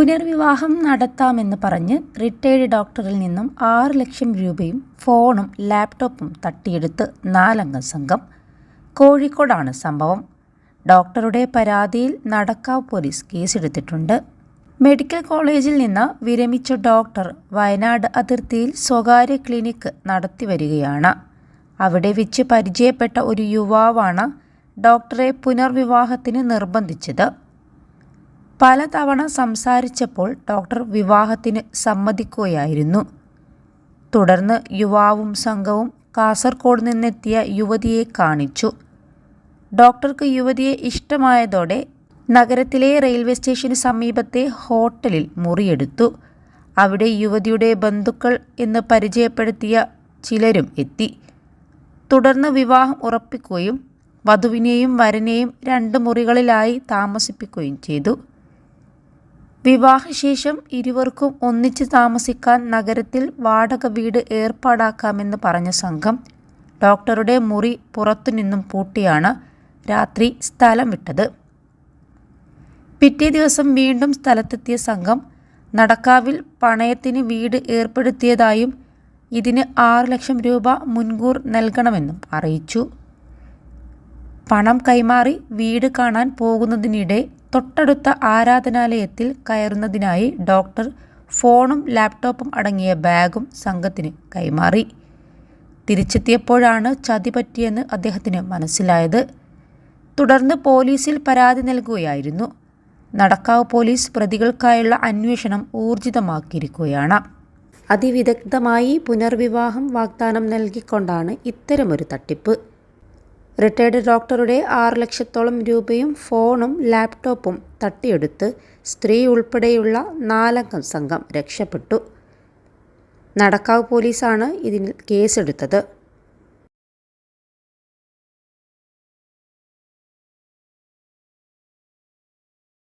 പുനർവിവാഹം നടത്താമെന്ന് പറഞ്ഞ് റിട്ടയേർഡ് ഡോക്ടറിൽ നിന്നും ആറ് ലക്ഷം രൂപയും ഫോണും ലാപ്ടോപ്പും തട്ടിയെടുത്ത് നാലംഗ സംഘം. കോഴിക്കോടാണ് സംഭവം. ഡോക്ടറുടെ പരാതിയിൽ നടക്കാവ് പോലീസ് കേസെടുത്തിട്ടുണ്ട്. മെഡിക്കൽ കോളേജിൽ നിന്ന് വിരമിച്ച ഡോക്ടർ വയനാട് അതിർത്തിയിൽ സ്വകാര്യ ക്ലിനിക്ക് നടത്തി വരികയാണ്. അവിടെ വെച്ച് പരിചയപ്പെട്ട ഒരു യുവാവാണ് ഡോക്ടറെ പുനർവിവാഹത്തിന് നിർബന്ധിച്ചത്. പലതവണ സംസാരിച്ചപ്പോൾ ഡോക്ടർ വിവാഹത്തിന് സമ്മതിക്കുകയായിരുന്നു. തുടർന്ന് യുവാവും സംഘവും കാസർഗോഡ് നിന്നെത്തിയ യുവതിയെ കാണിച്ചു. ഡോക്ടർക്ക് യുവതിയെ ഇഷ്ടമായതോടെ നഗരത്തിലെ റെയിൽവേ സ്റ്റേഷന് സമീപത്തെ ഹോട്ടലിൽ മുറിയെടുത്തു. അവിടെ യുവതിയുടെ ബന്ധുക്കൾ എന്ന് പരിചയപ്പെടുത്തിയ ചിലരും എത്തി. തുടർന്ന് വിവാഹം ഉറപ്പിക്കുകയും വധുവിനെയും വരനെയും രണ്ട് മുറികളിലായി താമസിപ്പിക്കുകയും ചെയ്തു. വിവാഹശേഷം ഇരുവർക്കും ഒന്നിച്ച് താമസിക്കാൻ നഗരത്തിൽ വാടക വീട് ഏർപ്പാടാക്കാമെന്ന് പറഞ്ഞ സംഘം ഡോക്ടറുടെ മുറി പുറത്തുനിന്നും പൂട്ടിയാണ് രാത്രി സ്ഥലം വിട്ടത്. പിറ്റേ ദിവസം വീണ്ടും സ്ഥലത്തെത്തിയ സംഘം നടക്കാവിൽ പണയത്തിന് വീട് ഏർപ്പെടുത്തിയതായും ഇതിന് ആറ് ലക്ഷം രൂപ മുൻകൂർ നൽകണമെന്നും അറിയിച്ചു. പണം കൈമാറി വീട് കാണാൻ പോകുന്നതിനിടെ തൊട്ടടുത്ത ആരാധനാലയത്തിൽ കയറുന്നതിനായി ഡോക്ടർ ഫോണും ലാപ്ടോപ്പും അടങ്ങിയ ബാഗും സംഘത്തിന് കൈമാറി. തിരിച്ചെത്തിയപ്പോഴാണ് ചതി പറ്റിയെന്ന് അദ്ദേഹത്തിന് മനസ്സിലായത്. തുടർന്ന് പോലീസിൽ പരാതി നൽകുകയായിരുന്നു. നടക്കാവ് പോലീസ് പ്രതികൾക്കായുള്ള അന്വേഷണം ഊർജിതമാക്കിയിരിക്കുകയാണ്. അതിവിദഗ്ധമായി പുനർവിവാഹം വാഗ്ദാനം നൽകിക്കൊണ്ടാണ് ഇത്തരമൊരു തട്ടിപ്പ്. റിട്ടയർഡ് ഡോക്ടറുടെ ആറ് ലക്ഷത്തോളം രൂപയും ഫോണും ലാപ്ടോപ്പും തട്ടിയെടുത്ത് സ്ത്രീ ഉൾപ്പെടെയുള്ള നാലംഗ സംഘം രക്ഷപ്പെട്ടു. നടക്കാവ് പോലീസാണ് ഇതിൽ കേസെടുത്തത്.